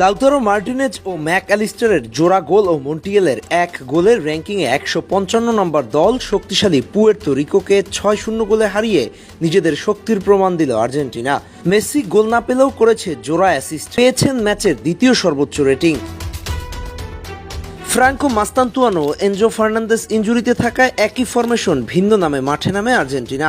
Lautaro Martinez ও Mac অ্যালিস্টারের জোড়া গোল ও মন্টিয়েলের এক গোলের র্যাঙ্কিংয়ে একশো পঞ্চান্ন নম্বর দল শক্তিশালী পুয়ের্তো রিকোকে ছয় শূন্য গোলে হারিয়ে নিজেদের শক্তির প্রমাণ দিল আর্জেন্টিনা। মেসি গোল না পেলেও করেছে জোড়া অ্যাসিস্ট। পেয়েছেন ম্যাচের দ্বিতীয় সর্বোচ্চ rating. Franco Mastantuono, Enzo Fernandez ইঞ্জুরিতে থাকায় একই ফরমেশন ভিন্ন নামে মাঠে নামে আর্জেন্টিনা।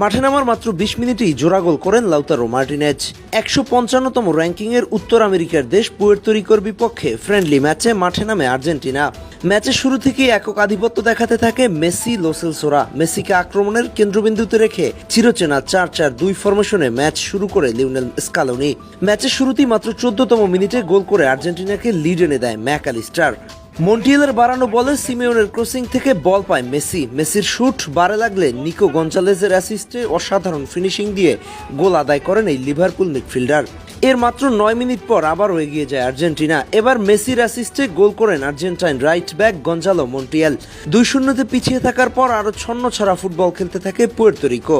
মাঠে নামার মাত্র বিশ মিনিটেই জোড়া গোল করেন লাউতারো মার্টিনেজ। একশো পঞ্চান্নতম র্যাঙ্কিংয়ের উত্তর আমেরিকার দেশ পুয়ের্তো রিকোর বিপক্ষে ফ্রেন্ডলি ম্যাচে মাঠে নামে আর্জেন্টিনা। ম্যাচের শুরু থেকেই একক আধিপত্য দেখাতে থাকে মেসি লোসেলসোরা মেসিকে আক্রমণের কেন্দ্রবিন্দুতে রেখে চিরচেনা চার চার দুই ফরমেশনে ম্যাচ শুরু করে লিওনেল স্কালোনি। ম্যাচের শুরুতেই মাত্র চোদ্দতম মিনিটে গোল করে আর্জেন্টিনাকে লিড এনে দেয় ম্যাকালিস্টার। মন্টিয়েলের বাড়ানো বলে সিমেওনের ক্রসিং থেকে বল পায় মেসি। মেসির শুট বারে লাগলে নিকো গঞ্জালেজের অ্যাসিস্টে অসাধারণ ফিনিশিং দিয়ে গোল আদায় করেন এই লিভারপুল মিডফিল্ডার। এর মাত্র নয় মিনিট পর আবারও এগিয়ে যায় আর্জেন্টিনা। এবার মেসির অ্যাসিস্টে গোল করেন Argentine right back Gonzalo Montiel. দুই শূন্যতে পিছিয়ে থাকার পর আরও ছন্ন ছাড়া ফুটবল খেলতে থাকে পুয়ের্তো রিকো।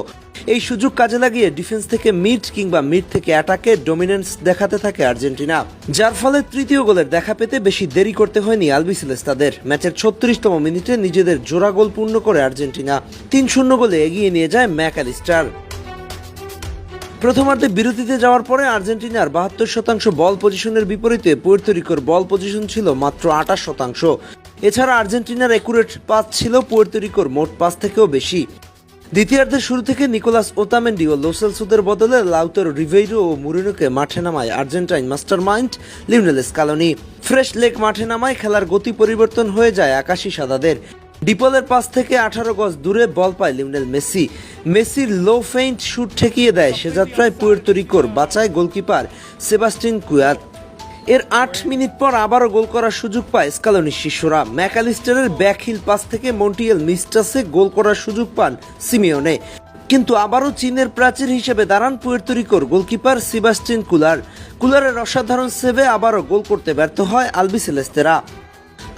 এই সুযোগ কাজে লাগিয়ে ডিফেন্স থেকে মিড কিংবা মিড থেকে অ্যাটাকে ডমিনেন্স দেখাতে থাকে আর্জেন্টিনা, যার ফলে তৃতীয় গোলের দেখা পেতে বেশি দেরি করতে হয়নি আলবিসেলেস তাদের ম্যাচের ছত্রিশতম মিনিটে নিজেদের জোড়া গোল পূর্ণ করে আর্জেন্টিনা, তিন শূন্য গোলে এগিয়ে নিয়ে যায় ম্যাকালিস্টার। প্রথমার্ধে বিরতিতে যাওয়ার পরে আর্জেন্টিনার বাহাত্তর শতাংশ বল পজিশনের বিপরীতে পুয়ের্তো রিকোর বল পজিশন ছিল মাত্র আঠাশ শতাংশ। এছাড়া আর্জেন্টিনার একুরেট পাস ছিল পুয়ের্তো রিকোর মোট পাস থেকেও বেশি। দ্বিতীয়ার্ধের শুরু থেকে নিকোলাস ওতামেন্ডি ও লোসেলসুদের বদলে লাউতের রিভেইরো ও মুরিনোকে মাঠে নামায় Argentine mastermind Lionel Scaloni fresh leg মাঠে নামায় খেলার গতি পরিবর্তন হয়ে যায় আকাশি সাদাদের। ডিপলের পাস থেকে আঠারো গজ দূরে বল পায় লিউনেল মেসি। মেসির লো ফেইন্ট শুট ঠেকিয়ে দেয় সে যাত্রায় পুয়ের্তো রিকোর, বাঁচায় গোলকিপার সেবাস্টিন কুয়াত এর আট মিনিট পর আবারও গোল করার সুযোগ পায় স্কালোনির শিষ্যরা ম্যাকালিস্টারের ব্যাকহিল পাস থেকে মন্টিয়েল মিস্টাসে গোল করার সুযোগ পান সিমিওনে। কিন্তু আবারও চীনের প্রাচীর হিসেবে দাঁড়ান পুয়ের্তরিকোর গোলকিপার সিবাস্টিন কুলার। কুলারের অসাধারণ সেভে আবারও গোল করতে ব্যর্থ হয় আলবিসেলেস্তেরা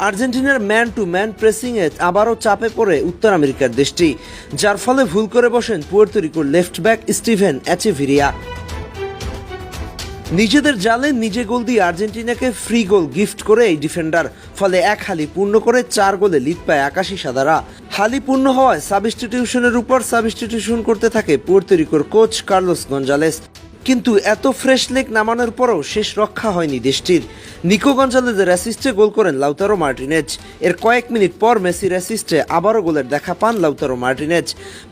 আর্জেন্টিনার ম্যান টু ম্যান প্রেসিংয়ে আবারও চাপে পড়ে উত্তর আমেরিকার দেশটি, যার ফলে ভুল করে বসেন পুয়ের্তরিকোর লেফট ব্যাক স্টিভেন অ্যাচেভিরিয়া নিজেদের জালে নিজে গোল দিয়ে আর্জেন্টিনাকে ফ্রি গোল গিফট করে এই ডিফেন্ডার ফলে এক হালি পূর্ণ করে চার গোলে লিড পায় আকাশি সাদারা। হালি পূর্ণ হওয়ায় সাবস্টিটিউশনের উপর সাবস্টিটিউশন করতে থাকে পুয়ের্তরিকোর কোচ কার্লোস গঞ্জালেস। কিন্তু এত ফ্রেশ লেগ নামানোর পরও শেষ রক্ষা হয়নি দেশটির। নিকো গঞ্জালেজের অ্যাসিস্টে গোল করেন লাউতারো মার্টিনেজ। এর কয়েক মিনিট পর মেসির অ্যাসিস্টে আবারও গোলের দেখা পান লাউতারো মার্টিনেজ।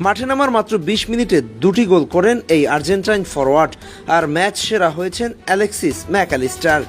মাঠে নামার মাত্র বিশ মিনিটে দুটি গোল করেন এই আর্জেন্টাইন ফরওয়ার্ড আর ম্যাচ সেরা হয়েছেন অ্যালেক্সিস ম্যাকালিস্টার।